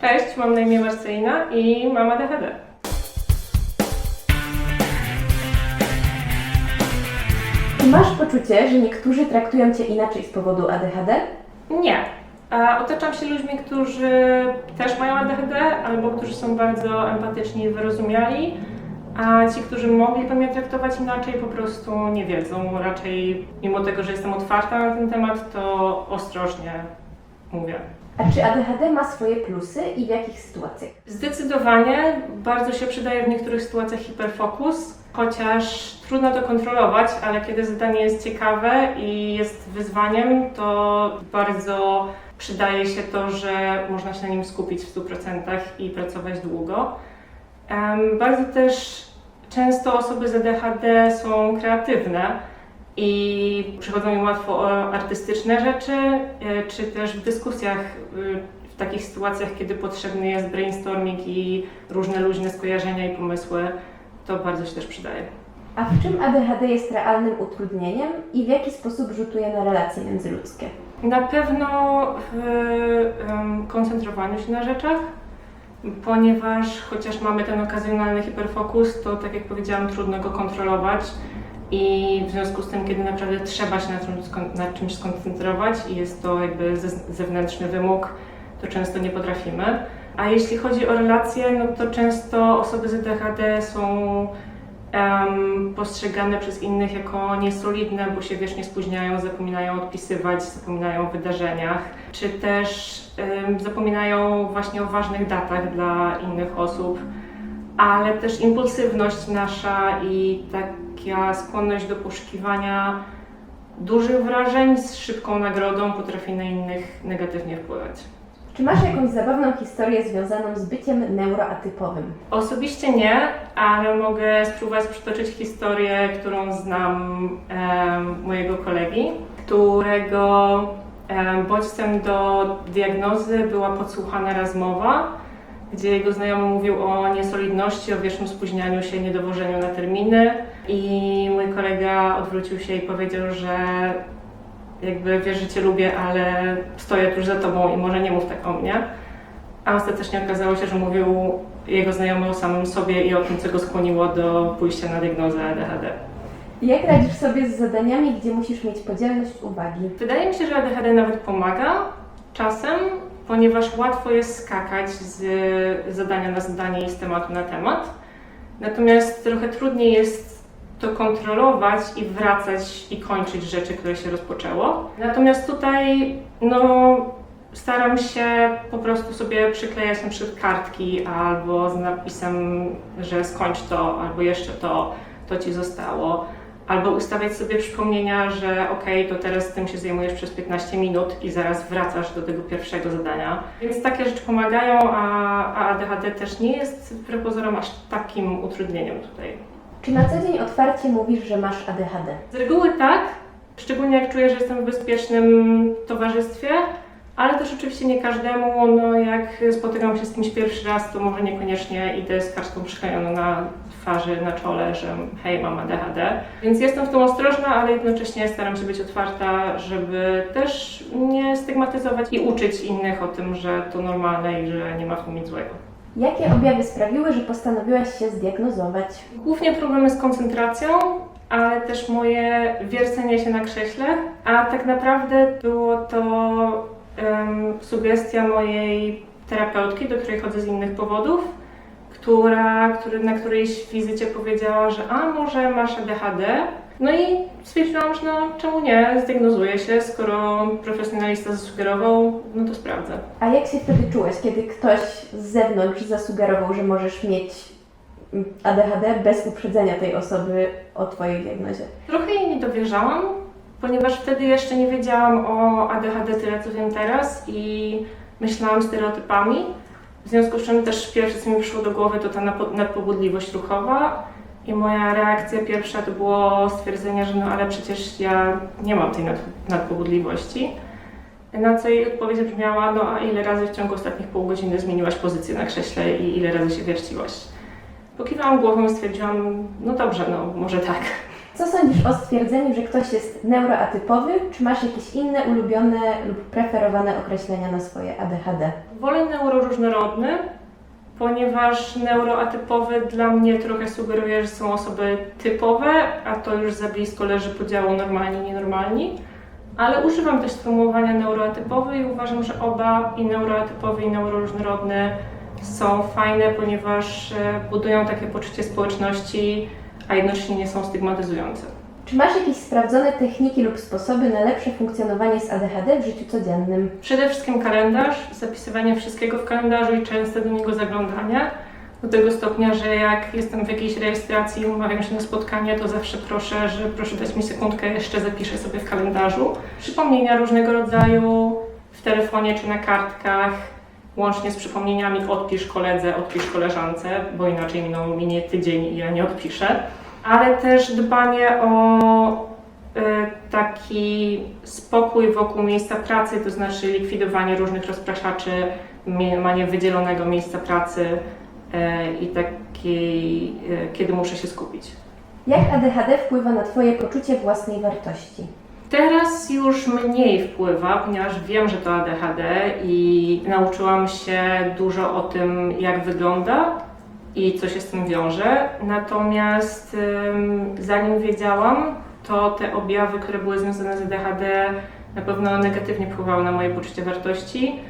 Cześć, mam na imię Marcelina i mam ADHD. Czy masz poczucie, że niektórzy traktują Cię inaczej z powodu ADHD? Nie. A otaczam się ludźmi, którzy też mają ADHD albo którzy są bardzo empatyczni i wyrozumiali, a ci, którzy mogliby mnie traktować inaczej, po prostu nie wiedzą. Raczej, mimo tego, że jestem otwarta na ten temat, to ostrożnie mówię. A czy ADHD ma swoje plusy i w jakich sytuacjach? Zdecydowanie bardzo się przydaje w niektórych sytuacjach hiperfokus, chociaż trudno to kontrolować, ale kiedy zadanie jest ciekawe i jest wyzwaniem, to bardzo przydaje się to, że można się na nim skupić w 100% i pracować długo. Bardzo też często osoby z ADHD są kreatywne i przychodzą im łatwo o artystyczne rzeczy, e, czy też w dyskusjach, y, w takich sytuacjach, kiedy potrzebny jest brainstorming i różne luźne skojarzenia i pomysły, to bardzo się też przydaje. A w czym ADHD jest realnym utrudnieniem i w jaki sposób rzutuje na relacje międzyludzkie? Na pewno w koncentrowaniu się na rzeczach, ponieważ chociaż mamy ten okazjonalny hiperfokus, to tak jak powiedziałam, trudno go kontrolować i w związku z tym, kiedy naprawdę trzeba się na czymś, skoncentrować i jest to jakby ze- zewnętrzny wymóg, to często nie potrafimy. A jeśli chodzi o relacje, no to często osoby z ADHD są em, postrzegane przez innych jako niesolidne, bo się wiecznie spóźniają, zapominają odpisywać, zapominają o wydarzeniach, czy też em, zapominają właśnie o ważnych datach dla innych osób, ale też impulsywność nasza i taka skłonność do poszukiwania dużych wrażeń z szybką nagrodą potrafi na innych negatywnie wpływać. Czy masz jakąś zabawną historię związaną z byciem neuroatypowym? Osobiście nie, ale mogę spróbować przytoczyć historię, którą znam em, mojego kolegi, którego em, bodźcem do diagnozy była podsłuchana rozmowa, gdzie jego znajomy mówił o niesolidności, o wiecznym spóźnianiu się, niedowożeniu na terminy i mój kolega odwrócił się i powiedział, że jakby wiesz, że cię lubię, ale stoję tuż za tobą i może nie mów tak o mnie. A ostatecznie okazało się, że mówił jego znajomy o samym sobie i o tym, co go skłoniło do pójścia na diagnozę ADHD. Jak radzisz sobie z zadaniami, gdzie musisz mieć podzielność uwagi? Wydaje mi się, że ADHD nawet pomaga czasem, ponieważ łatwo jest skakać z zadania na zadanie i z tematu na temat. Natomiast trochę trudniej jest to kontrolować i wracać i kończyć rzeczy, które się rozpoczęło. Natomiast tutaj, no, staram się po prostu sobie przyklejać na przykład kartki albo z napisem, że skończ to, albo jeszcze to, to ci zostało. Albo ustawiać sobie przypomnienia, że okej, to teraz tym się zajmujesz przez 15 minut i zaraz wracasz do tego pierwszego zadania. Więc takie rzeczy pomagają, a, ADHD też nie jest wbrew pozorom aż takim utrudnieniem tutaj. Czy na co dzień otwarcie mówisz, że masz ADHD? Z reguły tak, szczególnie jak czuję, że jestem w bezpiecznym towarzystwie, ale też oczywiście nie każdemu, no jak spotykam się z kimś pierwszy raz, to może niekoniecznie idę z kartką przyklejoną na twarzy, na czole, że hej, mam ADHD. Więc jestem w tym ostrożna, ale jednocześnie staram się być otwarta, żeby też nie stygmatyzować i uczyć innych o tym, że to normalne i że nie ma w tym nic złego. Jakie objawy sprawiły, że postanowiłaś się zdiagnozować? Głównie problemy z koncentracją, ale też moje wiercenie się na krześle, a tak naprawdę było to sugestia mojej terapeutki, do której chodzę z innych powodów, która, który, na którejś wizycie powiedziała, że a może masz ADHD. No i stwierdziłam, że no czemu nie, zdiagnozuję się, skoro profesjonalista zasugerował, no to sprawdzę. A jak się wtedy czułaś, kiedy ktoś z zewnątrz zasugerował, że możesz mieć ADHD bez uprzedzenia tej osoby o Twojej diagnozie? Trochę jej nie dowierzałam, ponieważ wtedy jeszcze nie wiedziałam o ADHD tyle, co wiem teraz i myślałam stereotypami. W związku z czym też pierwsze, co mi przyszło do głowy, to ta nadpobudliwość ruchowa. I moja reakcja pierwsza to było stwierdzenie, że no ale przecież ja nie mam tej nad- nadpobudliwości. Na co jej odpowiedź brzmiała, no a ile razy w ciągu ostatnich pół godziny zmieniłaś pozycję na krześle i ile razy się wierciłaś? Pokiwałam głową i stwierdziłam, no dobrze, no może tak. Co sądzisz o stwierdzeniu, że ktoś jest neuroatypowy? Czy masz jakieś inne ulubione lub preferowane określenia na swoje ADHD? Wolę neuroróżnorodny, ponieważ neuroatypowy dla mnie trochę sugeruje, że są osoby typowe, a to już za blisko leży podziału normalni, nienormalni. Ale używam też sformułowania neuroatypowy i uważam, że oba i neuroatypowy i neuroróżnorodny są fajne, ponieważ e, budują takie poczucie społeczności, a jednocześnie nie są stygmatyzujące. Czy masz jakieś sprawdzone techniki lub sposoby na lepsze funkcjonowanie z ADHD w życiu codziennym? Przede wszystkim kalendarz, zapisywanie wszystkiego w kalendarzu i często do niego zaglądanie. Do tego stopnia, że jak jestem w jakiejś rejestracji i umawiam się na spotkanie, to zawsze proszę, że proszę dać mi sekundkę, jeszcze zapiszę sobie w kalendarzu. Przypomnienia różnego rodzaju w telefonie czy na kartkach, łącznie z przypomnieniami odpisz koledze, odpisz koleżance, bo inaczej minął minie tydzień i ja nie odpiszę. Ale też dbanie o y, taki spokój wokół miejsca pracy, to znaczy likwidowanie różnych rozpraszaczy, manie wydzielonego miejsca pracy y, i taki, y, kiedy muszę się skupić. Jak ADHD wpływa na Twoje poczucie własnej wartości? Teraz już mniej wpływa, ponieważ wiem, że to ADHD i nauczyłam się dużo o tym, jak wygląda i co się z tym wiąże. Natomiast zanim wiedziałam, to te objawy, które były związane z ADHD, na pewno negatywnie wpływały na moje poczucie wartości.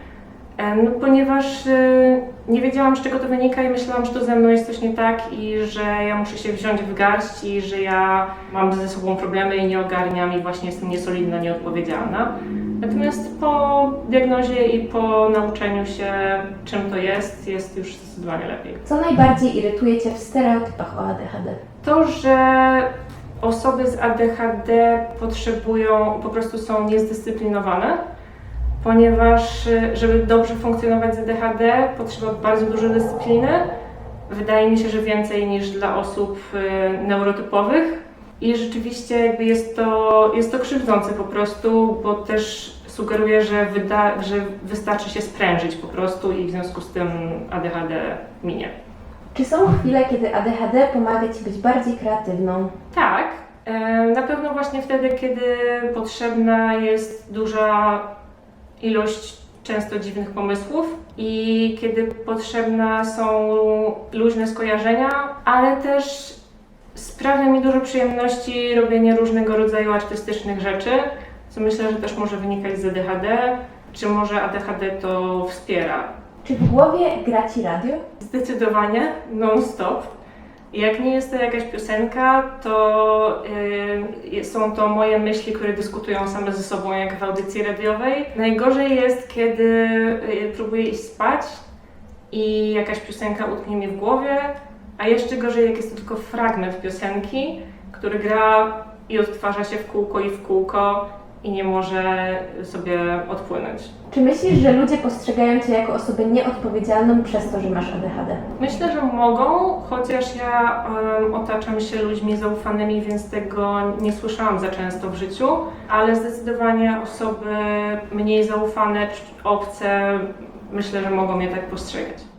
E, No, ponieważ y, nie wiedziałam, z czego to wynika i myślałam, że to ze mną jest coś nie tak i że ja muszę się wziąć w garść i że ja mam ze sobą problemy i nie ogarniam i właśnie jestem niesolidna, nieodpowiedzialna. Natomiast po diagnozie i po nauczeniu się, czym to jest, jest już zdecydowanie lepiej. Co najbardziej irytuje Cię w stereotypach o ADHD? To, że osoby z ADHD potrzebują, po prostu są niezdyscyplinowane, ponieważ y, żeby dobrze funkcjonować z ADHD potrzeba bardzo dużo dyscypliny. Wydaje mi się, że więcej niż dla osób y, neurotypowych. I rzeczywiście jakby jest to, jest to krzywdzące po prostu, bo też sugeruje, że, wyda, że wystarczy się sprężyć po prostu i w związku z tym ADHD minie. Czy są chwile, kiedy ADHD pomaga Ci być bardziej kreatywną? Tak, e, na pewno właśnie wtedy, kiedy potrzebna jest duża ilość często dziwnych pomysłów i kiedy potrzebne są luźne skojarzenia, ale też sprawia mi dużo przyjemności robienie różnego rodzaju artystycznych rzeczy, co myślę, że też może wynikać z ADHD, czy może ADHD to wspiera. Czy w głowie gra Ci radio? Zdecydowanie non-stop. Jak nie jest to jakaś piosenka, to y, są to moje myśli, które dyskutują same ze sobą, jak w audycji radiowej. Najgorzej jest, kiedy y, próbuję iść spać i jakaś piosenka utknie mi w głowie, a jeszcze gorzej, jak jest to tylko fragment piosenki, który gra i odtwarza się w kółko i w kółko i nie może sobie odpłynąć. Czy myślisz, że ludzie postrzegają Cię jako osobę nieodpowiedzialną przez to, że masz ADHD? Myślę, że mogą, chociaż ja em, otaczam się ludźmi zaufanymi, więc tego nie słyszałam za często w życiu, ale zdecydowanie osoby mniej zaufane obce myślę, że mogą mnie tak postrzegać.